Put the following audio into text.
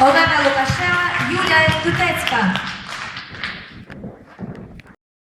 Olawa Łukaszewska, Julia Dudecka.